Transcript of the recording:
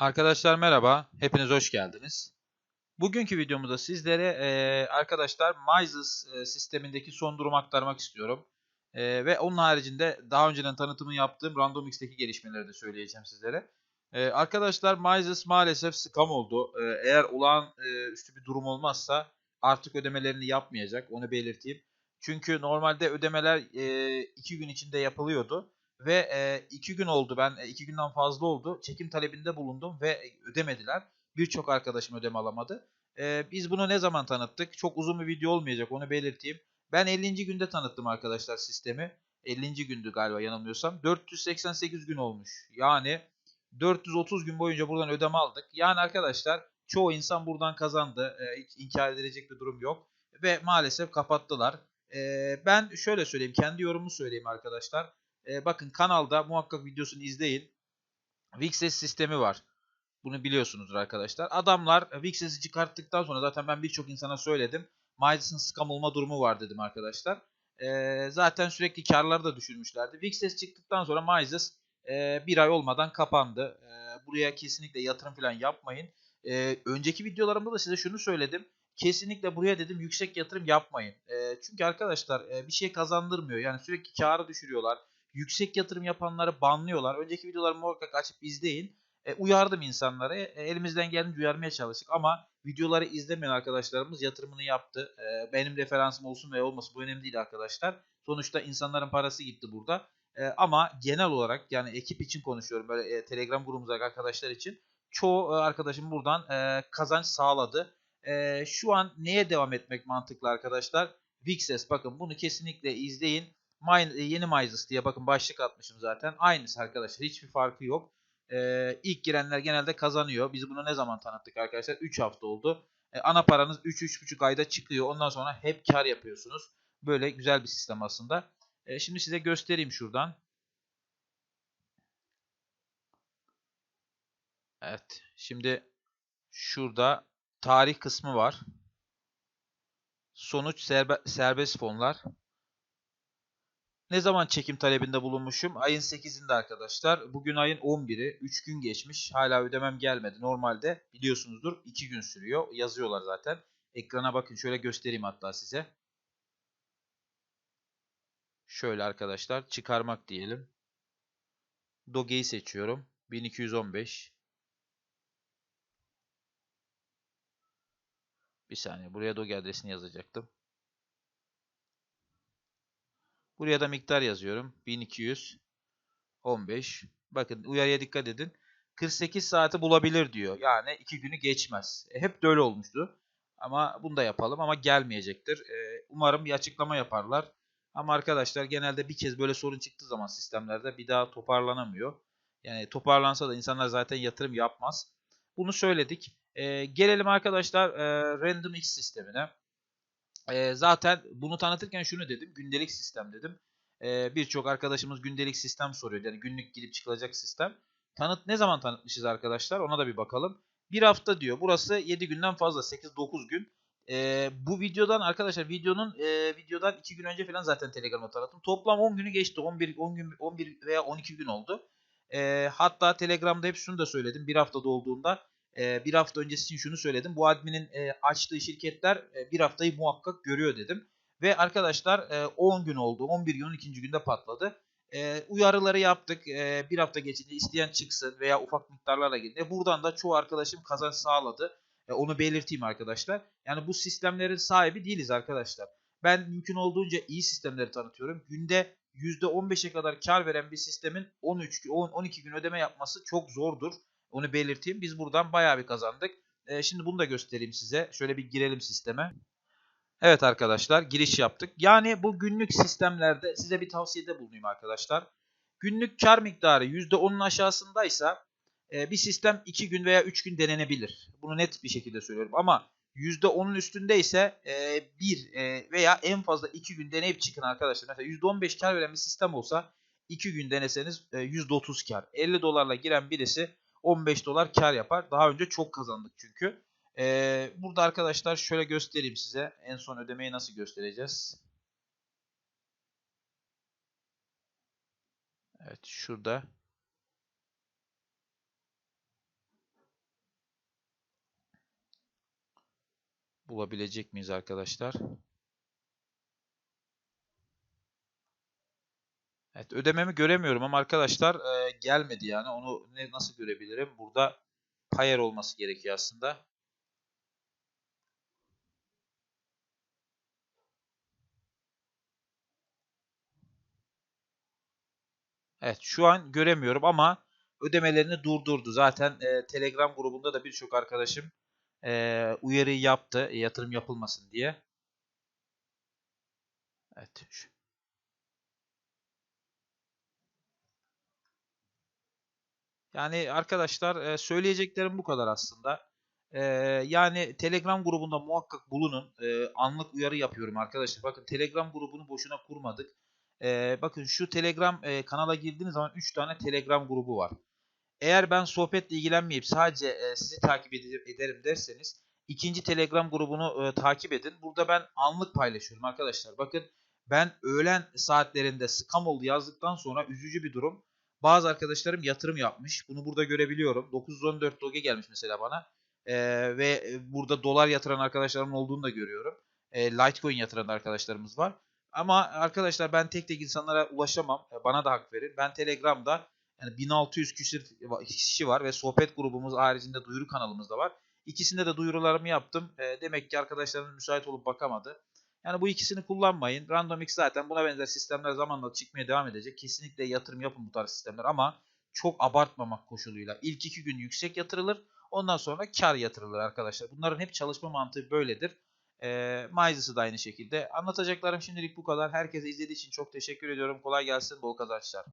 Arkadaşlar merhaba, hepiniz hoş geldiniz. Bugünkü videomuzda sizlere eee, arkadaşlar Mises eee, sistemindeki son durumu aktarmak istiyorum. Eee, ve onun haricinde daha önceden tanıtımını yaptığım RandomX'teki gelişmeleri de söyleyeceğim sizlere. Eee, arkadaşlar Mises maalesef scam oldu. Eee, eğer olağanüstü bir durum olmazsa artık ödemelerini yapmayacak, onu belirteyim. Çünkü normalde ödemeler 2 gün içinde yapılıyordu. Ve 2 gün oldu ben 2 günden fazla oldu. Çekim talebinde bulundum ve ödemediler. Birçok arkadaşım ödeme alamadı. Eee, biz bunu ne zaman tanıttık? Çok uzun bir video olmayacak onu belirteyim. Ben 50. günde tanıttım arkadaşlar sistemi. 50. gündü galiba yanılmıyorsam. 488 gün olmuş. Yani 430 gün boyunca buradan ödeme aldık. Yani arkadaşlar çoğu insan buradan kazandı. Eee, hiç inkar edilecek bir durum yok. Ve maalesef kapattılar. Eee, ben şöyle söyleyeyim. Kendi yorumumu söyleyeyim arkadaşlar. Eee, bakın kanalda muhakkak videosunu izleyin. Vixes sistemi var. Bunu biliyorsunuzdur arkadaşlar. Adamlar Vixes'i çıkarttıktan sonra zaten ben birçok insana söyledim. Mises'ın scam olma durumu var dedim arkadaşlar. Eee, zaten sürekli karları da düşürmüşlerdi. Vixes çıktıktan sonra Mises eee, bir ay olmadan kapandı. Eee, buraya kesinlikle yatırım falan yapmayın. Eee, önceki videolarımda da size şunu söyledim. Kesinlikle buraya dedim yüksek yatırım yapmayın. Eee, çünkü arkadaşlar eee, bir şey kazandırmıyor. Yani sürekli karı düşürüyorlar. Yüksek yatırım yapanları banlıyorlar. Önceki videolarımı muhakkak açıp izleyin. E, uyardım insanları. E, elimizden geldiğince uyarmaya çalıştık ama videoları izlemeyen arkadaşlarımız yatırımını yaptı. E, benim referansım olsun veya olmasın bu önemli değil arkadaşlar. Sonuçta insanların parası gitti burada. E, ama genel olarak yani ekip için konuşuyorum böyle e, Telegram grubumuzdaki arkadaşlar için çoğu e, arkadaşım buradan e, kazanç sağladı. E, şu an neye devam etmek mantıklı arkadaşlar? Vixes bakın bunu kesinlikle izleyin. E, yeni Mises diye bakın başlık atmışım zaten. Aynısı arkadaşlar. Hiçbir farkı yok. Ee, ilk girenler genelde kazanıyor. Biz bunu ne zaman tanıttık arkadaşlar? 3 hafta oldu. Ee, ana paranız 3-3,5 ayda çıkıyor. Ondan sonra hep kar yapıyorsunuz. Böyle güzel bir sistem aslında. Ee, şimdi size göstereyim şuradan. Evet. Şimdi şurada tarih kısmı var. Sonuç serbe serbest fonlar. Ne zaman çekim talebinde bulunmuşum? Ayın 8'inde arkadaşlar. Bugün ayın 11'i. 3 gün geçmiş. Hala ödemem gelmedi. Normalde biliyorsunuzdur 2 gün sürüyor. Yazıyorlar zaten. Ekrana bakın şöyle göstereyim hatta size. Şöyle arkadaşlar çıkarmak diyelim. Doge'yi seçiyorum. 1215. Bir saniye buraya Doge adresini yazacaktım. Buraya da miktar yazıyorum. 1215. Bakın uyarıya dikkat edin. 48 saati bulabilir diyor. Yani 2 günü geçmez. E, hep de öyle olmuştu. Ama bunu da yapalım ama gelmeyecektir. E, umarım bir açıklama yaparlar. Ama arkadaşlar genelde bir kez böyle sorun çıktığı zaman sistemlerde bir daha toparlanamıyor. Yani toparlansa da insanlar zaten yatırım yapmaz. Bunu söyledik. E, gelelim arkadaşlar e, Random X sistemine. E, zaten bunu tanıtırken şunu dedim. Gündelik sistem dedim. E, Birçok arkadaşımız gündelik sistem soruyor. Yani günlük girip çıkılacak sistem. Tanıt ne zaman tanıtmışız arkadaşlar? Ona da bir bakalım. Bir hafta diyor. Burası 7 günden fazla. 8-9 gün. E, bu videodan arkadaşlar videonun e, videodan 2 gün önce falan zaten Telegram'a tanıttım. Toplam 10 günü geçti. 11 10 gün 11 veya 12 gün oldu. E, hatta Telegram'da hep şunu da söyledim. Bir haftada olduğunda e, bir hafta öncesi için şunu söyledim. Bu adminin e, açtığı şirketler e, bir haftayı muhakkak görüyor dedim. Ve arkadaşlar e, 10 gün oldu. 11 gün 12. günde patladı. E, uyarıları yaptık. E, bir hafta geçince isteyen çıksın veya ufak miktarlarla gidin. E, buradan da çoğu arkadaşım kazanç sağladı. E, onu belirteyim arkadaşlar. Yani bu sistemlerin sahibi değiliz arkadaşlar. Ben mümkün olduğunca iyi sistemleri tanıtıyorum. Günde %15'e kadar kar veren bir sistemin 13 12 gün ödeme yapması çok zordur. Onu belirteyim. Biz buradan bayağı bir kazandık. E, şimdi bunu da göstereyim size. Şöyle bir girelim sisteme. Evet arkadaşlar giriş yaptık. Yani bu günlük sistemlerde size bir tavsiyede bulunayım arkadaşlar. Günlük kar miktarı %10'un aşağısındaysa e, bir sistem 2 gün veya 3 gün denenebilir. Bunu net bir şekilde söylüyorum. Ama %10'un üstünde ise 1 e, e, veya en fazla 2 gün deneyip çıkın arkadaşlar. Mesela %15 kar veren bir sistem olsa 2 gün deneseniz %30 kar. 50 dolarla giren birisi 15 dolar kar yapar. Daha önce çok kazandık çünkü. Ee, burada arkadaşlar şöyle göstereyim size. En son ödemeyi nasıl göstereceğiz? Evet şurada. Bulabilecek miyiz arkadaşlar? Arkadaşlar. Evet ödememi göremiyorum ama arkadaşlar e, gelmedi yani onu ne, nasıl görebilirim? Burada payer olması gerekiyor aslında. Evet şu an göremiyorum ama ödemelerini durdurdu. Zaten e, Telegram grubunda da birçok arkadaşım e, uyarıyı yaptı e, yatırım yapılmasın diye. Evet. Şu. Yani arkadaşlar e, söyleyeceklerim bu kadar aslında. E, yani Telegram grubunda muhakkak bulunun. E, anlık uyarı yapıyorum arkadaşlar. Bakın Telegram grubunu boşuna kurmadık. Bakın şu Telegram kanala girdiğiniz zaman 3 tane Telegram grubu var. Eğer ben sohbetle ilgilenmeyip sadece sizi takip ed- ederim derseniz ikinci Telegram grubunu takip edin. Burada ben anlık paylaşıyorum arkadaşlar. Bakın ben öğlen saatlerinde scam oldu yazdıktan sonra üzücü bir durum. Bazı arkadaşlarım yatırım yapmış. Bunu burada görebiliyorum. 914 doge gelmiş mesela bana. E, ve burada dolar yatıran arkadaşlarımın olduğunu da görüyorum. E, Litecoin yatıran arkadaşlarımız var. Ama arkadaşlar ben tek tek insanlara ulaşamam. E, Bana da hak verin. Ben Telegram'da yani 1600 küsür kişi var ve sohbet grubumuz haricinde duyuru kanalımız da var. İkisinde de duyurularımı yaptım. E, demek ki arkadaşlarımız müsait olup bakamadı. Yani bu ikisini kullanmayın. RandomX zaten buna benzer sistemler zamanla çıkmaya devam edecek. Kesinlikle yatırım yapın bu tarz sistemler ama çok abartmamak koşuluyla. İlk iki gün yüksek yatırılır. Ondan sonra kar yatırılır arkadaşlar. Bunların hep çalışma mantığı böyledir. E, Myzes'ı da aynı şekilde. Anlatacaklarım şimdilik bu kadar. Herkese izlediği için çok teşekkür ediyorum. Kolay gelsin, bol kazançlar.